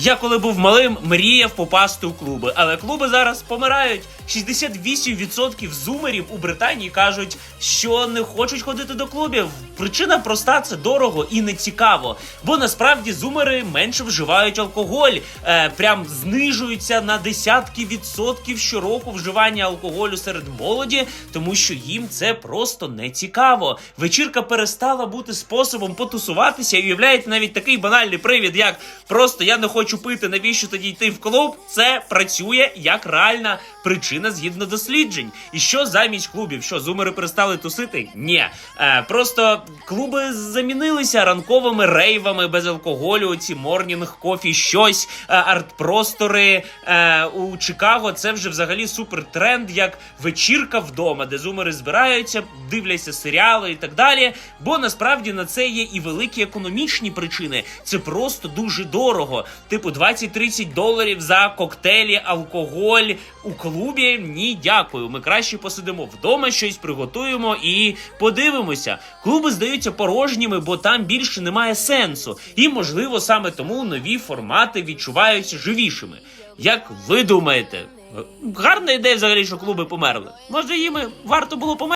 Я коли був малим, мріяв попасти у клуби, але клуби зараз помирають. 68% зумерів у Британії кажуть, що не хочуть ходити до клубів. Причина проста: це дорого і не цікаво. Бо насправді зумери менше вживають алкоголь, е, прям знижуються на десятки відсотків щороку вживання алкоголю серед молоді, тому що їм це просто не цікаво. Вечірка перестала бути способом потусуватися і уявляєте навіть такий банальний привід, як просто я не хочу пити, навіщо тоді йти в клуб? Це працює як реальна причина згідно досліджень. І що замість клубів? Що зумери перестали тусити? Ні. Е, просто клуби замінилися ранковими рейвами без алкоголю. Ці морнінг кофі, щось, е, арт-простори е, у Чикаго. Це вже взагалі супер тренд, як вечірка вдома, де зумери збираються, дивляться серіали і так далі. Бо насправді на це є і великі економічні причини. Це просто дуже дорого. Типу 20-30 доларів за коктейлі, алкоголь у клубі. Ні, дякую. Ми краще посидимо вдома, щось приготуємо і подивимося. Клуби здаються порожніми, бо там більше немає сенсу. І можливо саме тому нові формати відчуваються живішими. Як ви думаєте? Гарна ідея взагалі, що клуби померли. Може, їм варто було померти?